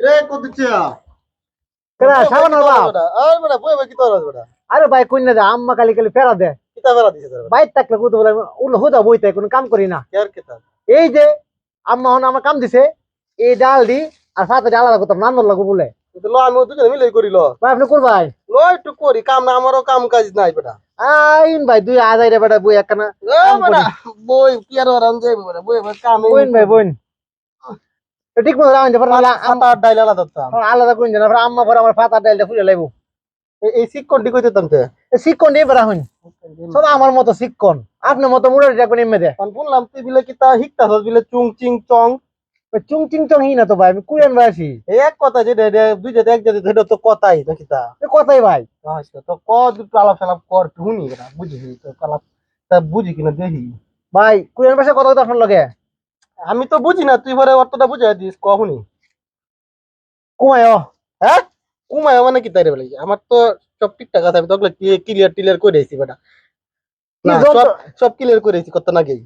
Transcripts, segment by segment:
রে কত চিয়া কেনা সাবান বাপ আর বেটা বই বই কি তোর বেটা? আরে ভাই কইনা দে আম্মা কালি কালি ফেরা দে। কিতা বেলা দিছে তোর বাইর থাকলে কুতো বলে উল হুদা বইতে কোনো কাম করি না। কেয়ার কিতা? এই যে আম্মা হন আমার কাম দিছে এই ডাল দি আর সাথে আলাদা করতাম রান্নার লাগবো বলে। ল আমি দুজনে মিলে করিল ভাই আপনি করবাই ল একটু করি কাম না আমারও কাম কাজ নাই বেটা। আইন ভাই দুই আজাই রে বেটা বই একখানা বই কি আর ওরান যাই বই বই কাম বইন ভাই বইন। তো ঠিক মতো রাখেন পরে আটা ডাইল আলাদা আলাদা করিন জানা আম্মা পরে আমার ফাতা ডালটা ফুলে লাইবো। এই ঠিক কইতে তামতে শিক্ষণ দিয়ে বেড়া হইন। সব আমার মতো শিক্ষণ। আপনার মতো মুড়ে রাখবেন এমনি দে শুনলাম তুই বিলে কিতা হিকতাছস বিলে চুং চিং চং। চুং চিং চং হি না তো ভাই আমি কুয়েন ভাই এক কথা এটা দুই যেটা এক যেটা সেটা তো কথাই না এ কথাই ভাই। তো ক দুটো আলাপ সালাপ কর শুনি না বুঝি তো আলাপ তা বুঝি কিনা দেখি ভাই কুয়েন ভাষা কথা কথা আপনার লগে? আমি তো বুঝি না তুই পরে অর্থটা বুঝাই দিস কখনই কুমায় হ্যাঁ? কুমায় মানে কি তাই বলে আমার তো সব ঠিকঠাক আছে আমি তো ক্লিয়ার টিলিয়ার করে দিয়েছি বেটা। না সব সব ক্লিয়ার করে দিয়েছি কত না গেই।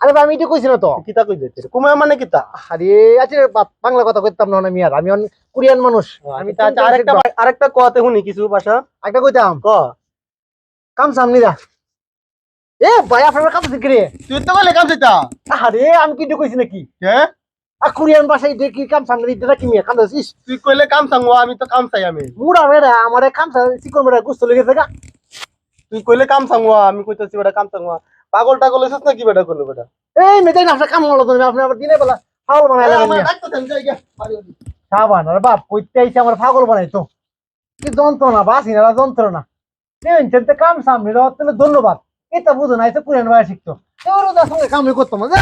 আরে আমি এটা কইছি না তো। কিতা কই দিতে কুমায় মানে কিতা আরে আছে বা- বাংলা কথা কইতাম না না মিয়ার আমি কোরিয়ান মানুষ। আমি তা আচ্ছা, আরেকটা আরেকটা কথা শুনি কিছু ভাষা। একটা কইতাম। ক? কাম সামনি দা এ ভাই আপনার তুই তো বলে কাম সেটা আরে আমি কি কইছি নাকি? হ্যাঁ আর কোরিয়ান ভাষায় এটা কি কাম সামনে দিতে কি মিয়া কাম তুই কইলে কাম আমি তো কাম চাই আমি। মুড়া বেড়া আমারে কাম চিকন বেড়া গুস্ত লেগে থাকা তুই কইলে কাম আমি কইতেছি বেটা কাম পাগল টাগল এসেছ না কি বেটা করল বেটা এই মেজাই না আপনার কাম হলো তো আপনি আবার দিনে বেলা ফাগল বানাই লাগেন সাবান আরে বাপ কইতে আইছে আমার পাগল বানাইতো কি যন্ত্রণা বাসি না যন্ত্রণা। চেনতে কাম সামনে দাও তাহলে ধন্যবাদ। এটা বুঝো না এটা কুরিয়ান ভাই শিখতো। এবার ওদের সঙ্গে কামই করতো না